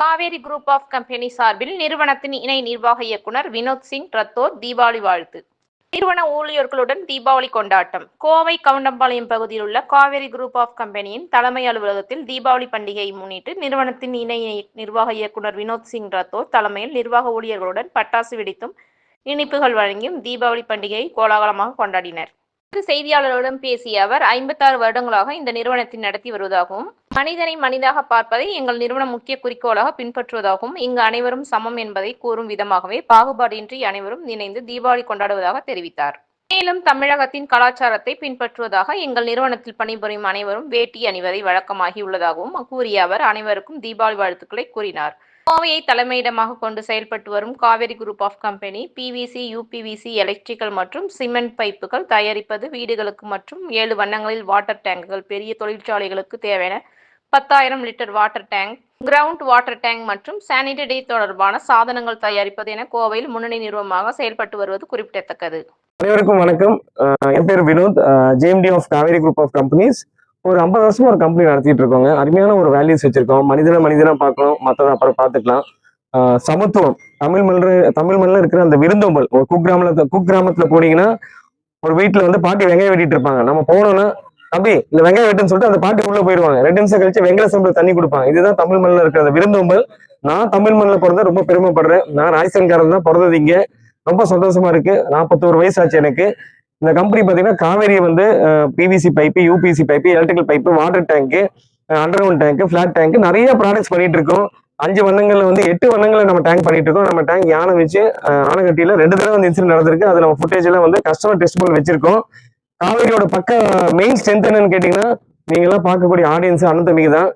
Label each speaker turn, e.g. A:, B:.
A: Kaveri group of company சார்பில் நிறுவனத்தின் இணை நிர்வாக இயக்குனர் வினோத் சிங் ரத்தோர் தீபாவளி வாழ்த்து. நிறுவன ஊழியர்களுடன் தீபாவளி கொண்டாட்டம். கோவை கவுண்டம்பாளையம் பகுதியில் உள்ள காவேரி குரூப் ஆஃப் கம்பெனியின் தலைமை அலுவலகத்தில் தீபாவளி பண்டிகையை முன்னிட்டு நிறுவனத்தின் இணை நிர்வாக இயக்குனர் வினோத் சிங் ரத்தோர் தலைமையில் நிர்வாக ஊழியர்களுடன் பட்டாசு வெடித்தும் இனிப்புகள் வழங்கியும் தீபாவளி பண்டிகையை கோலாகலமாக கொண்டாடினர். செய்தியாளர்களிடம் பேசிய அவர் ஐம்பத்தாறு வருடங்களாக இந்த நிறுவனத்தை நடத்தி வருவதாகவும் மனிதனை மனிதாக பார்ப்பதை எங்கள் நிறுவனம் முக்கிய குறிக்கோளாக பின்பற்றுவதாகவும் இங்கு அனைவரும் சமம் என்பதை கூறும் விதமாகவே பாகுபாடின்றி அனைவரும் இணைந்து தீபாவளி கொண்டாடுவதாக தெரிவித்தார். மேலும் தமிழகத்தின் கலாச்சாரத்தை பின்பற்றுவதாக எங்கள் நிறுவனத்தில் பணிபுரியும் அனைவரும் வேட்டி அணிவதை வழக்கமாகியுள்ளதாகவும் கூறிய அவர் அனைவருக்கும் தீபாவளி வாழ்த்துக்களை கூறினார். கோவையை தலைமையிடமாக கொண்டு செயல்பட்டு வரும் Kaveri group of company PVC UPVC electrical மற்றும் சிமெண்ட் பைப்புகள் தயாரிப்பது வீடுகளுக்கு மற்றும் ஏழு வண்ணங்களில் வாட்டர் டேங்குகள் பெரிய தொழிற்சாலைகளுக்கு தேவையான பத்தாயிரம் litre water tank ground water tank மற்றும் சானிடரி தொடர்பான சாதனங்கள் தயாரிப்பது என கோவையில் முன்னணி நிறுவனமாக செயல்பட்டு வருவது குறிப்பிடத்தக்கது.
B: அனைவருக்கும் வணக்கம். என் பேர் Vinod. JMD of Kaveri group of companies ஒரு ஐம்பது வருஷமா ஒரு கம்பெனி நடத்திட்டு இருக்கோங்க. அருமையான ஒரு வேல்யூஸ் வச்சிருக்கோம். மனிதனை மனிதனா பார்க்கணும். மற்றதை அப்புறம் பார்த்துக்கலாம். சமத்துவம். தமிழ் மண்ணில் தமிழ் மண்ணில் இருக்கிற அந்த விருந்தோம்பல். ஒரு குக்கிராமத்துல குக்கிராமத்துல போனீங்கன்னா ஒரு வீட்டுல வந்து பாட்டி வெங்காயம் வெட்டிட்டு இருப்பாங்க. நம்ம போனோம்னா தம்பி இந்த வெங்காயம் வெட்டுன்னு சொல்லிட்டு அந்த பாட்டு உள்ள போயிடுவாங்க. ரெண்டு நிமிஷம் கழிச்சு வெங்காய சம்பளம் தண்ணி கொடுப்பாங்க. இதுதான் தமிழ் மண்ணில் இருக்கிற அந்த விருந்தோம்பல் நான் தமிழ் மண்ணில் பிறந்த ரொம்ப பெருமைப்படுறேன். நான் ராஜஸ்தான்காரன் தான் பிறந்தது இங்க. ரொம்ப சந்தோஷமா இருக்கு. நாற்பத்தோரு வயசு ஆச்சு எனக்கு. இந்த கம்பெனி பார்த்தீங்கன்னா காவேரி வந்து PVC pipe UPC pipe electrical pipe water tank underground tank flat tank நிறைய ப்ராடக்ட்ஸ் பண்ணிட்டு இருக்கோம் அஞ்சு வண்ணங்கள்ல வந்து எட்டு வண்ணங்களை நம்ம டேங்க் பண்ணிட்டு இருக்கோம் நம்ம டேங்க் யானை வச்சு அஹ், ரெண்டு தடவை வந்து இன்சிடென்ட் நடந்திருக்கு. அது நம்ம ஃபுட்டேஜ் எல்லாம் வந்து கஸ்டமர் டெஸ்ட் பண்ணி வச்சிருக்கோம். காவேரியோட பக்க மெயின் ஸ்ட்ரென்த் என்னன்னு கேட்டீங்கன்னா நீங்க எல்லாம் பார்க்கக்கூடிய ஆடியன்ஸ் அண்ணன் தம்பிக்கு தான்.